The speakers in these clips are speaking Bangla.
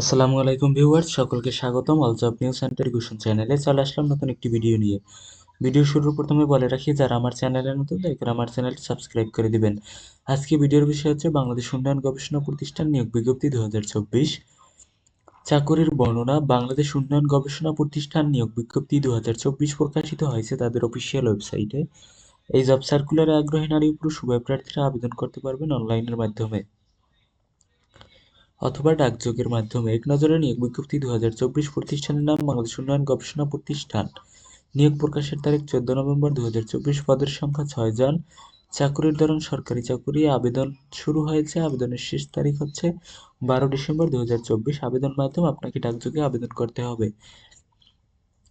আসসালামু আলাইকুম ভিউয়ার্স, সকলকে স্বাগতম। অল জব নিউজ সেন্টার গুশন চ্যানেলে চলে আসলাম নতুন একটি ভিডিও নিয়ে। ভিডিও শুরুর প্রথমে বলে রাখি, যারা আমার চ্যানেলের নতুন করে আমার চ্যানেলটি সাবস্ক্রাইব করে দিবেন। আজকে ভিডিওর বিষয় হচ্ছে বাংলাদেশ উন্নয়ন গবেষণা প্রতিষ্ঠান নিয়োগ বিজ্ঞপ্তি দু চাকরির বর্ণনা, বাংলাদেশ উন্নয়ন গবেষণা প্রতিষ্ঠান নিয়োগ বিজ্ঞপ্তি দু হাজার চব্বিশ প্রকাশিত হয়েছে তাদের অফিসিয়াল ওয়েবসাইটে এই জব সার্কুলারে আগ্রহী নারী পুরুষ, উভয় প্রার্থীরা আবেদন করতে পারবেন অনলাইনের মাধ্যমে। অথবা ডাকযোগের মাধ্যমে এক নজরে নিয়োগ বিজ্ঞপ্তি দুহাজার চব্বিশ প্রতিষ্ঠানের নাম, বাংলাদেশ উন্নয়ন গবেষণা প্রতিষ্ঠান। নিয়োগ প্রকাশের তারিখ চোদ্দ নভেম্বর দুহাজার চব্বিশ। পদের সংখ্যা ছয় জন। চাকুরির ধরন সরকারি চাকুরি। আবেদন শুরু হয়েছে। আবেদনের শেষ তারিখ হচ্ছে বারো ডিসেম্বর দুই হাজার চব্বিশ। আবেদন মাধ্যম আপনাকে ডাকযোগে আবেদন করতে হবে।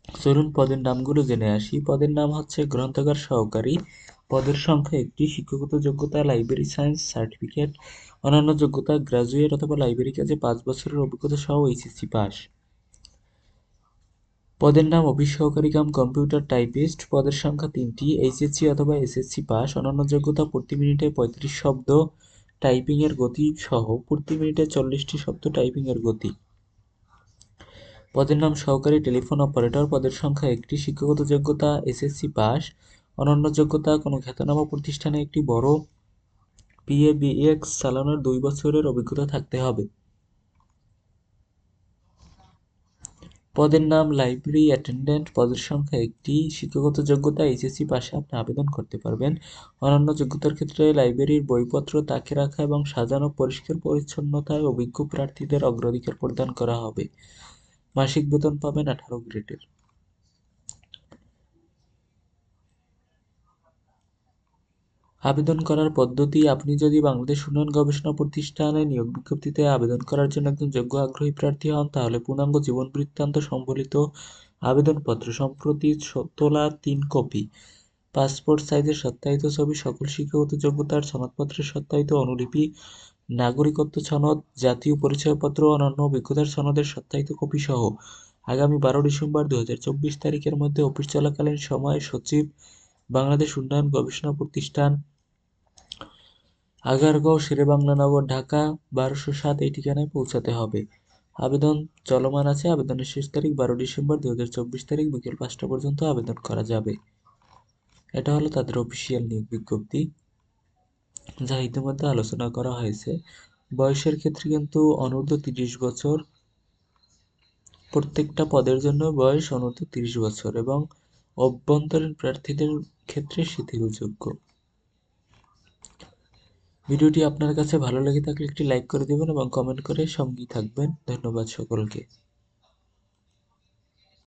চলুন পদের নামগুলো জেনে আসি। পদের নাম হচ্ছে গ্রন্থাগার সহকারী পদের সংখ্যা একটি, শিক্ষাগত যোগ্যতা লাইব্রেরি সায়েন্স সার্টিফিকেট অন্যান্য যোগ্যতা গ্রাজুয়েট অথবা লাইব্রেরি কাজে পাঁচ বছরের অভিজ্ঞতা সহ এইচএসসি পাস পদের নাম অফিস সহকারী কাম কম্পিউটার টাইপিস্ট পদের সংখ্যা তিনটি এইচএসসি অথবা এসএসসি পাস অন্যান্য যোগ্যতা, প্রতি মিনিটে পঁয়ত্রিশ শব্দ টাইপিংয়ের গতি সহ প্রতি মিনিটে চল্লিশটি শব্দ টাইপিংয়ের গতি। পদের নাম সহকারী টেলিফোন অপারেটর পদের সংখ্যা একটি, শিক্ষাগত যোগ্যতা এসএসসি পাস অনন্য যোগ্যতা কোনো খ্যাতনামা প্রতিষ্ঠানে একটি বড় পিএবিএক্স চালানোর দুই বছরের অভিজ্ঞতা থাকতে হবে। পদের নাম লাইব্রেরি অ্যাটেন্ডেন্ট। পদের সংখ্যা একটি। শিক্ষাগত যোগ্যতা এইচএসসি পাশে আপনি আবেদন করতে পারবেন। অন্যান্য যোগ্যতার ক্ষেত্রে লাইব্রেরির বইপত্র তাকে রাখা এবং সাজানো পরিষ্কার পরিচ্ছন্নতায় অভিজ্ঞ প্রার্থীদের অগ্রাধিকার প্রদান করা হবে। মাসিক বেতন পাবেন আঠারো গ্রেডের। আবেদন করার পদ্ধতি, আপনি যদি বাংলাদেশ উন্নয়ন গবেষণা প্রতিষ্ঠানে নিয়োগ বিজ্ঞপ্তিতে আবেদন করার জন্য একজন যোগ্য আগ্রহী প্রার্থী হন, তাহলে পূর্ণাঙ্গ জীবন বৃত্তান্ত সম্বলিত আবেদনপত্র সম্প্রতি তোলা তিন কপি। পাসপোর্ট সাইজের সত্যায়িত ছবি, সকল শিক্ষাগত যোগ্যতার সনদপত্রের সত্যায়িত অনুলিপি, নাগরিকত্ব সনদ, জাতীয় পরিচয়পত্র অন্যান্য অভিজ্ঞতার সনদের সত্যায়িত কপি সহ আগামী বারো ডিসেম্বর দু হাজার চব্বিশ তারিখের মধ্যে অফিস চলাকালীন সময়ে সচিব, বাংলাদেশ উন্নয়ন গবেষণা প্রতিষ্ঠান আগারগাঁও শেরেবাংলা নগর ঢাকা, বারোশো সাত এই ঠিকানায় পৌঁছাতে হবে। আবেদন চলমান আছে। আবেদনের শেষ তারিখ বারো ডিসেম্বর দুহাজার চব্বিশ তারিখ। বিকেল পাঁচটা পর্যন্ত আবেদন করা যাবে। এটা হলো তাদের অফিসিয়াল নিয়োগ বিজ্ঞপ্তি। যা ইতিমধ্যে আলোচনা করা হয়েছে। বয়সের ক্ষেত্রে কিন্তু অনূর্ধ্ব তিরিশ বছর। প্রত্যেকটা পদের জন্য বয়স অনূর্ধ্ব তিরিশ বছর এবং অভ্যন্তরীণ প্রার্থীদের ক্ষেত্রে শিথিলযোগ্য। ভিডিওটি আপনার কাছে ভালো লেগে থাকলে একটি লাইক করে দেবেন এবং কমেন্ট করে সঙ্গী থাকবেন। ধন্যবাদ সকলকে।